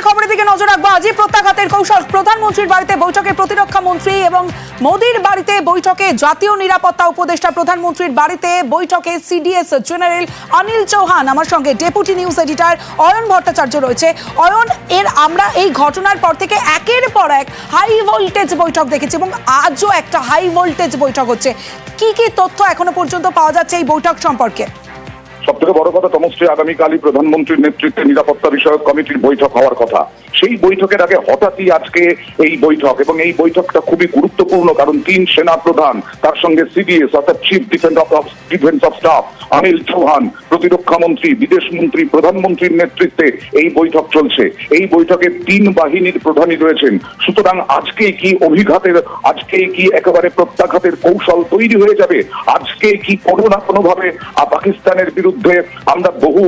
রাজ্যের খবরের দিকে নজর রাখব। আজই প্রত্যাঘাতের কৌশল। প্রধানমন্ত্রীর বাড়িতে বৈঠকে প্রতিরক্ষা মন্ত্রী এবং মোদির বাড়িতে বৈঠকে জাতীয় নিরাপত্তা উপদেষ্টা প্রধানমন্ত্রীর বাড়িতে বৈঠকে সিডিএস জেনারেল অনিল চৌহান। আমার সঙ্গে deputy news editor Ayan Bhattacharya রয়েছে। অয়ন, এর আমরা এই ঘটনার পর থেকে একের পর এক হাই ভোল্টেজ বৈঠক দেখেছি এবং আজও একটা হাই ভোল্টেজ বৈঠক হচ্ছে। কি কি তথ্য এখনও পর্যন্ত পাওয়া যাচ্ছে এই বৈঠক সম্পর্কে? সব থেকে বড় কথা তমশ্রী আগামীকালই প্রধানমন্ত্রীর নেতৃত্বে নিরাপত্তা বিষয়ক কমিটির বৈঠক হওয়ার কথা। সেই বৈঠকের আগে হঠাৎই আজকে এই বৈঠক এবং এই বৈঠকটা খুবই গুরুত্বপূর্ণ কারণ তিন সেনা প্রধান তার সঙ্গে সিডিএস অর্থাৎ chief defence of defence of staff Anil Chauhan প্রতিরক্ষা মন্ত্রী বিদেশ মন্ত্রী প্রধানমন্ত্রীর নেতৃত্বে এই বৈঠক চলছে। এই বৈঠকে তিন বাহিনীর প্রধানই রয়েছেন। সুতরাং আজকে কি অভিঘাতের আজকে কি একেবারে প্রত্যাঘাতের কৌশল তৈরি হয়ে যাবে? আজকে কি কোনো না কোনো ভাবে আহ, পাকিস্তানের বিরুদ্ধে আমরা বহু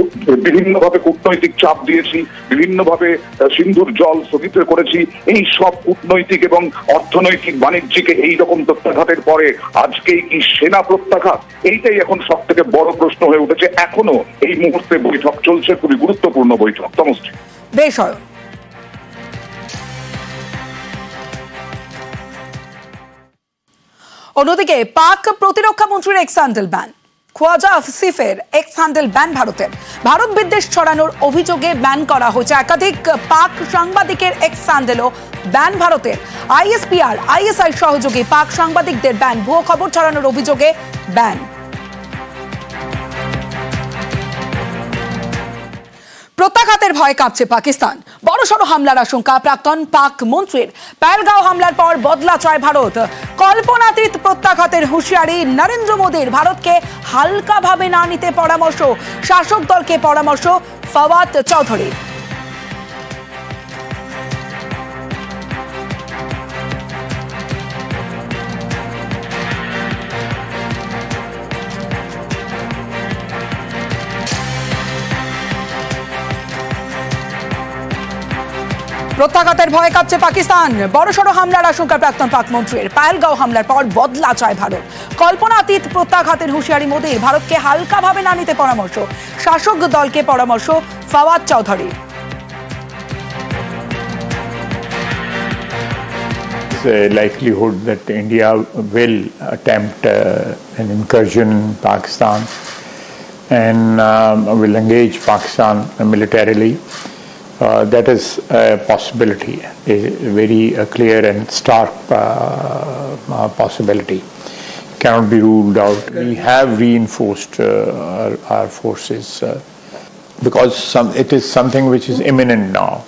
বিভিন্ন ভাবে কূটনৈতিক চাপ দিয়েছি বিভিন্ন ভাবে সিন্ধুর জল স্থগিত করেছি। এই সব কূটনৈতিক এবং অর্থনৈতিক বাণিজ্যিক এই রকম প্রত্যাঘাতের পরে আজকে কি সেনা প্রত্যাঘাত? এইটাই এখন সব থেকে বড় প্রশ্ন হয়ে উঠেছে। এখনও এই মুহূর্তে বৈঠক চলছে, খুবই গুরুত্বপূর্ণ বৈঠক। তমস্ত্রী বেশ অন্যদিকে পাক প্রতিরক্ষা মন্ত্রীর এক্স হ্যান্ডেল ব্যান খোয়াজা আসিফের এক্স হ্যান্ডেল ব্যান ভারতের। ভারত বিদ্বেষ ছড়ানোর অভিযোগে ব্যান করা হয়েছে। একাধিক পাক সাংবাদিকের এক্স হ্যান্ডেলও ব্যান ভারতের। আইএসপিআর, আইএসআই সহযোগী পাক সাংবাদিকদের ব্যান ভুয়ো খবর ছড়ানোর অভিযোগে ব্যান প্রত্যাঘাতের ভয়ে কাঁপছে পাকিস্তান। বড়সড় হামলার আশঙ্কা প্রাক্তন পাক মন্ত্রীর। প্যালগাঁও হামলার পর বদলা চায় ভারত। কল্পনাতীত প্রত্যাঘাতের হুঁশিয়ারি নরেন্দ্র মোদীর। ভারতকে হালকাভাবে না নিতে পরামর্শ। শাসক দলকে পরামর্শ, ফওয়াদ চৌধুরী প্রত্যাঘাতের ভয় কাঁপছে পাকিস্তান। বড়সড় হামলার আশঙ্কা প্রাক্তন পাক মন্ত্রীর পায়েলগাঁও হামলার পর বদলা চায় ভারত। কল্পনাতীত প্রত্যাঘাতের হুঁশিয়ারি মোদীর ভারতকে হালকাভাবে না নিতে পরামর্শ। শাসক দলকে পরামর্শ Fawad Chaudhry. A likelihood that India will attempt uh, an incursion in Pakistan and um, will engage Pakistan militarily. Uh, that is a possibility, a very uh, clear and stark uh, uh, possibility. Cannot be ruled out. We have reinforced uh, our, our forces uh, because some, it is something which is imminent now.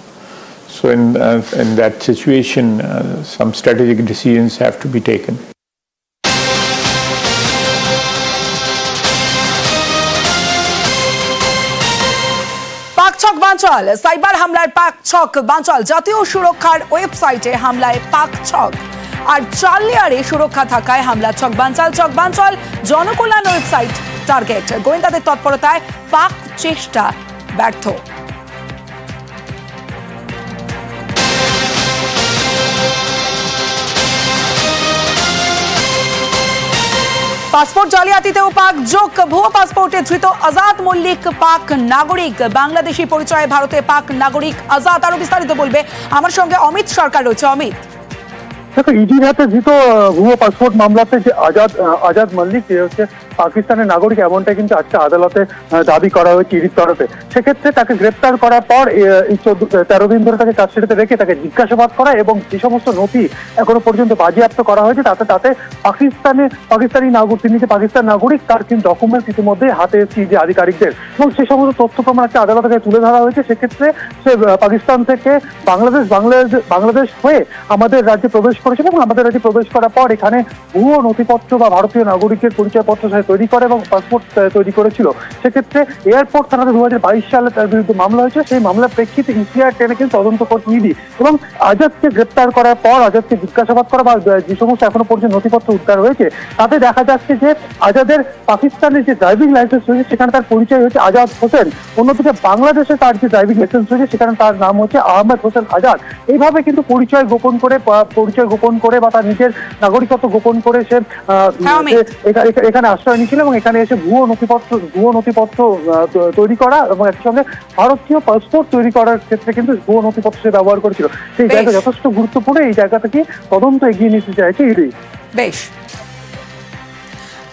So in, in that situation, some strategic decisions have to be taken. বাঞ্চল cyber হামলার পাক ছক বাঞ্চল জাতীয় সুরক্ষার ওয়েবসাইটে হামলায় পাক ছক। আর চালিয়ারে সুরক্ষা থাকায় হামলা ছক বাঞ্চল ছক বাঞ্চল জনকল্যাণ ওয়েবসাইট টার্গেট। গোয়েন্দাদের তৎপরতায় পাক চেষ্টা ব্যর্থ। পাসপোর্ট জালিয়াতিতেও পাক যোগ ভুয়ো পাসপোর্টে ধৃত আজাদ মল্লিক পাক নাগরিক। বাংলাদেশি পরিচয়ে ভারতে পাক নাগরিক আজাদ। আরও বিস্তারিত বলবে আমার সঙ্গে অমিত সরকার রয়েছে। অমিত। দেখো ইডির হাতে ধৃত ভুয়ো পাসপোর্ট মামলাতে যে আজাদ আজাদ মল্লিক হচ্ছে পাকিস্তানের নাগরিক এমনটা কিন্তু আজকে আদালতে দাবি করা হয়েছে ইডির তরফে। সেক্ষেত্রে তাকে গ্রেপ্তার করার পর এই চোদ্দ তেরো দিন ধরে তাকে কাস্টডিতে রেখে তাকে জিজ্ঞাসাবাদ করা এবং যে সমস্ত নথি এখনও পর্যন্ত বাজেয়াপ্ত করা হয়েছে, তাতে তাতে পাকিস্তানে, পাকিস্তানি নাগরিক, তিনি যে পাকিস্তান নাগরিক, তার কিন্তু ডকুমেন্ট ইতিমধ্যে হাতে এসেছে যে আধিকারিকদের। এবং সে সমস্ত তথ্য প্রমাণ আজকে আদালতে কাছে তুলে ধরা হয়েছে। সেক্ষেত্রে সে পাকিস্তান থেকে বাংলাদেশ বাংলাদেশ বাংলাদেশ হয়ে আমাদের রাজ্যে প্রবেশ করেছিল এবং আমাদের রাজ্যে প্রবেশ করার পর এখানে ভুয়ো নথিপত্র বা ভারতীয় নাগরিকের পরিচয়পত্র তৈরি করে এবং পাসপোর্ট তৈরি করেছিল। সেক্ষেত্রে এয়ারপোর্ট থানাতে দু হাজার বাইশ সালে তার বিরুদ্ধে মামলা হয়েছে। সেই মামলার প্রেক্ষিতে ইসিআর টেনে কিন্তু তদন্ত করছে ইডি এবং আজাদকে গ্রেপ্তার করার পর আজাদকে জিজ্ঞাসাবাদ করা বা যে সমস্ত এখনও পর্যন্ত নথিপত্র উদ্ধার হয়েছে তাতে দেখা যাচ্ছে যে আজাদের পাকিস্তানের যে ড্রাইভিং লাইসেন্স রয়েছে সেখানে তার পরিচয় হচ্ছে আজাদ হোসেন। অন্যদিকে বাংলাদেশে তার যে ড্রাইভিং লাইসেন্স রয়েছে সেখানে তার নাম হচ্ছে আহমেদ হোসেন আজাদ। এইভাবে কিন্তু পরিচয় গোপন করে পরিচয় গোপন করে বা তার নিজের নাগরিকত্ব গোপন করে সে এখানে আশ্রয় নিয়েছিল এবং এখানে এসে ভুয়ো নথিপত্র ভুয়ো নথিপত্র তৈরি করা এবং একই সঙ্গে ভারতীয় পাসপোর্ট তৈরি করার ক্ষেত্রে কিন্তু ভুয়ো নথিপত্র সে ব্যবহার করেছিল। সেই জায়গা যথেষ্ট গুরুত্বপূর্ণ এই জায়গা থেকে তদন্ত এগিয়ে নিতে চাইছে ইডি। বেশ।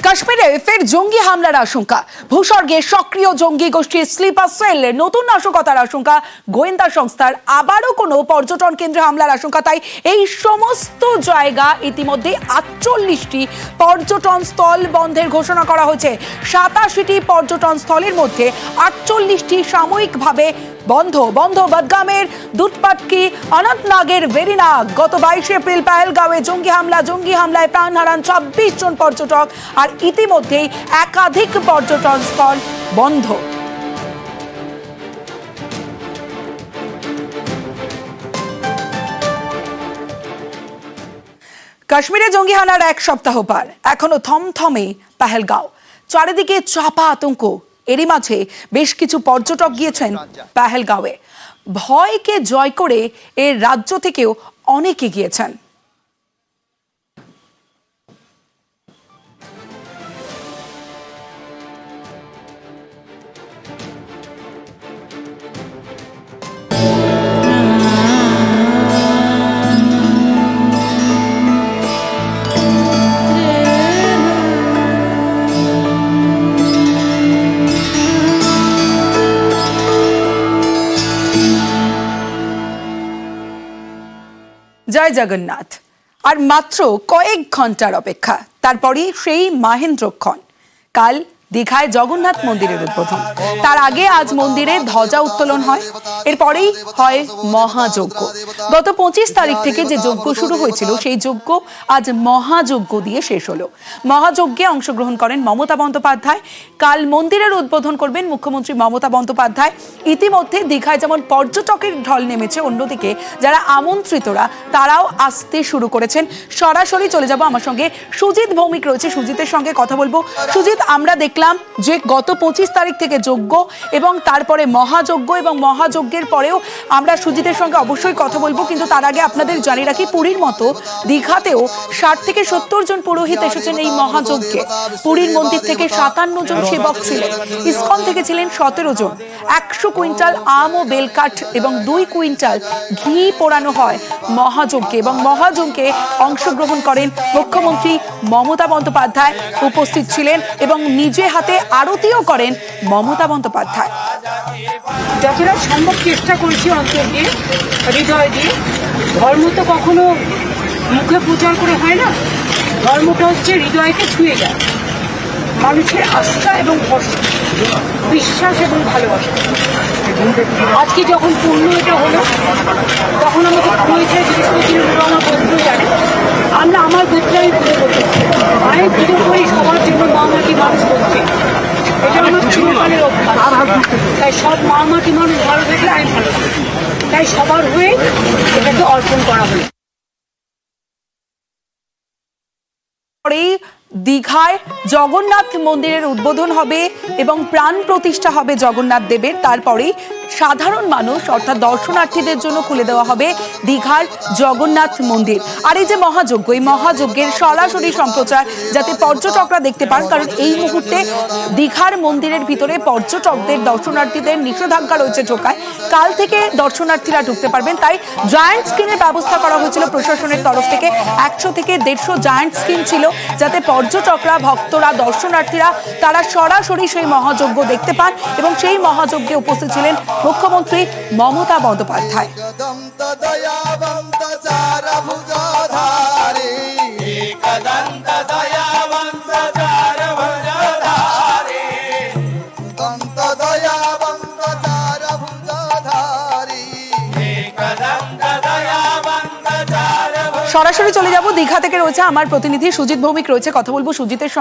কাশ্মীরে ফের জঙ্গি হামলার আশঙ্কা। ভূস্বর্গে সক্রিয় জঙ্গি গোষ্ঠীর স্লিপার সেল, নতুন নাশকতার আশঙ্কা। গোয়েন্দা সংস্থার আবারও কোনো পর্যটন কেন্দ্রে হামলার আশঙ্কা। তাই এই সমস্ত জায়গা ইতিমধ্যে আটচল্লিশটি পর্যটন স্থল বন্ধের ঘোষণা করা হয়েছে। সাতাশিটি পর্যটন স্থলের মধ্যে আটচল্লিশটি সাময়িকভাবে বন্ধ। বন্ধ বদগামের, দুধপাটকি, অনন্তনাগের ভেরিনাগ গত বাইশে এপ্রিল পাহেলগাঁওয়ে জঙ্গি হামলা। জঙ্গি হামলায় প্রাণ হারান ছাব্বিশ জন পর্যটক। আর ইতিমধ্যেই একাধিক পর্যটন স্থল বন্ধ। কাশ্মীরে জঙ্গি হানার এক সপ্তাহ পার। এখনও থমথমে পাহেলগাঁও। চারিদিকে চাপা আতঙ্ক। এরই মাঝে বেশ কিছু পর্যটক গিয়েছেন পাহেলগাঁওয়ে। ভয়কে জয় করে এর রাজ্য থেকেও অনেকে গিয়েছেন। জয় জগন্নাথ। আর মাত্র কয়েক ঘণ্টার অপেক্ষা তারপরেই সেই মাহেন্দ্রক্ষণ। কাল দীঘায় জগন্নাথ মন্দিরের উদ্বোধন। তার আগে আজ মন্দিরে ধ্বজা উত্তোলন হয়। এরপরেই হয় মহাযজ্ঞ। গত পঁচিশ তারিখ থেকে যে যজ্ঞ শুরু হয়েছিল, সেই যজ্ঞ আজ মহাযজ্ঞ দিয়ে শেষ হলো। মহাযজ্ঞে অংশগ্রহণ করেন মমতা বন্দ্যোপাধ্যায়। কাল মন্দিরের উদ্বোধন করবেন মুখ্যমন্ত্রী মমতা বন্দ্যোপাধ্যায়। ইতিমধ্যে দীঘায় যেমন পর্যটকের ঢল নেমেছে অন্যদিকে, যারা আমন্ত্রিতরা, তারাও আসতে শুরু করেছেন। সরাসরি চলে যাব আমার সঙ্গে সুজিত ভৌমিক রয়েছে। সুজিতের সঙ্গে কথা বলব। সুজিত, আমরা দেখলাম যে গত পঁচিশ তারিখ থেকে যজ্ঞ এবং তারপরে মহাযজ্ঞ এবং মহাযজ্ঞের পরেও আমরা সুজিতের সঙ্গে অবশ্যই কথা বলব। কিন্তু তার আগে আপনাদের জানিয়ে রাখি পুরীর মতো দীঘাতেও ষাট থেকে সত্তর জন পুরোহিত এসেছেন এই মহাযজ্ঞে। পুরীর মন্দির থেকে সাতান্ন জন সেবক ছিলেন। ইসকন থেকে ছিলেন সতেরো জন। একশো কুইন্টাল আম ও বেলকাঠ এবং দুই কুইন্টাল ঘি পোড়ানো হয় মহাযজ্ঞে এবং মহাযজ্ঞে অংশগ্রহণ করেন মুখ্যমন্ত্রী মমতা বন্দ্যোপাধ্যায় উপস্থিত ছিলেন এবং নিজে হাতে আরতিও করেন মমতা বন্দ্যোপাধ্যায়। যতটা সম্ভব চেষ্টা করেছি অন্তর দিয়ে, হৃদয় দিয়ে। ধর্ম তো কখনো মুখে প্রচার করে হয় না। ধর্মটা হচ্ছে হৃদয়কে ছুঁয়ে যায়। মানুষের আস্থা এবং ভরসা, বিশ্বাস এবং ভালোবাসা। আজকে যখন পূর্ণ এটা হলো, তখন আমাকে পুরোহিতের ওরা আমার বন্ধু জানে। আমরা আমার গোত্রে আমি পুজো করতে মায়ের পুজো করি সবার জন্য মা মাটি মানুষ করছে। এটা আমার চিরকালের অভ্যাস। তাই সব মা মাটি মানুষ ভালো থাকলে আমি ভালো তাই সবার হয়ে এটাকে অর্পণ করা হলো। দীঘায় জগন্নাথ মন্দিরের উদ্বোধন হবে এবং প্রাণ প্রতিষ্ঠা হবে জগন্নাথ দেবের। তারপরেই সাধারণ মানুষ, অর্থাৎ দর্শনার্থীদের জন্য খুলে দেওয়া হবে দীঘার জগন্নাথ মন্দির। আর এই যে মহাযজ্ঞ, এই মহাযজ্ঞের সরাসরি সম্প্রচার যাতে পর্যটকরা দেখতে পান, কারণ এই মুহূর্তে দীঘার মন্দিরের ভিতরে পর্যটকদের, দর্শনার্থীদের নিষেধাজ্ঞা রয়েছে ঢোকায়। কাল থেকে দর্শনার্থীরা ঢুকতে পারবেন, তাই জায়ান্ট স্ক্রিনের ব্যবস্থা করা হয়েছিল প্রশাসনের তরফ থেকে। একশো থেকে দেড়শো জায়ান্ট স্ক্রিন ছিল, যাতে পর্যটকরা, ভক্তরা, দর্শনার্থীরা, তারা সরাসরি সেই মহাযজ্ঞ দেখতে পান এবং সেই মহাযজ্ঞে উপস্থিত ছিলেন মুখ্যমন্ত্রী মমতা বন্দ্যোপাধ্যায়। সরাসরি চলে যাব দীঘা থেকে রয়েছে আমার প্রতিনিধি সুজিত ভৌমিক রয়েছে কথা বলব সুজিতের